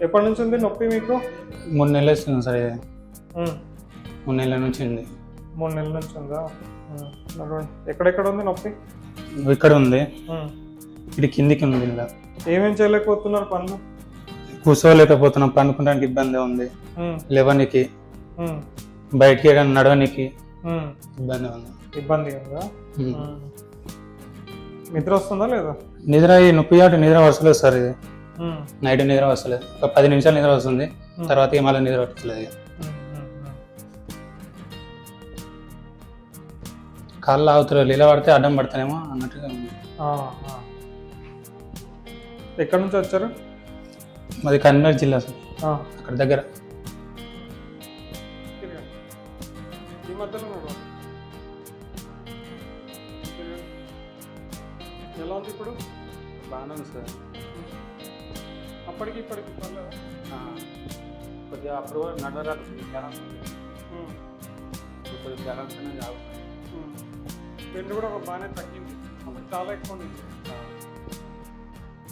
ఎప్పటి నుంచి ఉంది నొప్పి మీకు మూడు నెలలు వస్తుంది సార్ ఇది ఉమ్. మూడు నెలల నుంచి ఉంది మూడు నెలల నుంచి ఉందా ఉమ్. నడవండి. ఎక్కడెక్కడ ఉంది నొప్పి ఇక్కడ ఉంది ఉమ్. ఇది కిందికి ఉంది ఇలా ఏమేం చేయలేకపోతున్నారు పనులు కూర్చోలేకపోతున్నాం పండుకోవడానికి ఇబ్బంది ఉంది ఉమ్. లేవనికి ఉమ్. బయటికి ఏదైనా నడవనికి ఉమ్. ఇబ్బంది ఉంది ఇబ్బంది ఉందా ఉమ్. ఉమ్. నిద్ర వస్తుందా లేదా నిద్ర ఈ నొప్పి కాబట్టి నిద్ర వస్తలేదు సార్ ఇది. నైట్ నిద్ర వస్తలేదు ఒక పది నిమిషాలు నిద్ర వస్తుంది. తర్వాత మళ్ళీ నిద్ర. ఉమ్. కాళ్ళు ఆగుతారు నీళ్ళ పడితే అడ్డం పడతానేమో అన్నట్టుగా. ఎక్కడి నుంచి వచ్చారు మాది కరీంనగర్ జిల్లా సార్. అక్కడ దగ్గర. ఎలా ఉంది ఇప్పుడు బాగానే ఉంది సార్. అప్పటికి ఇప్పటికి పర్లేదా? కొద్దిగా అప్పుడు నడవరాదు బ్యాలెన్స్. ఇప్పుడు కొద్దిగా బ్యాలెన్స్ అనేది ఆగుతుంది. బెండ్ కూడా ఒక బాగానే తగ్గింది. చాలా ఎక్కువ ఉంది.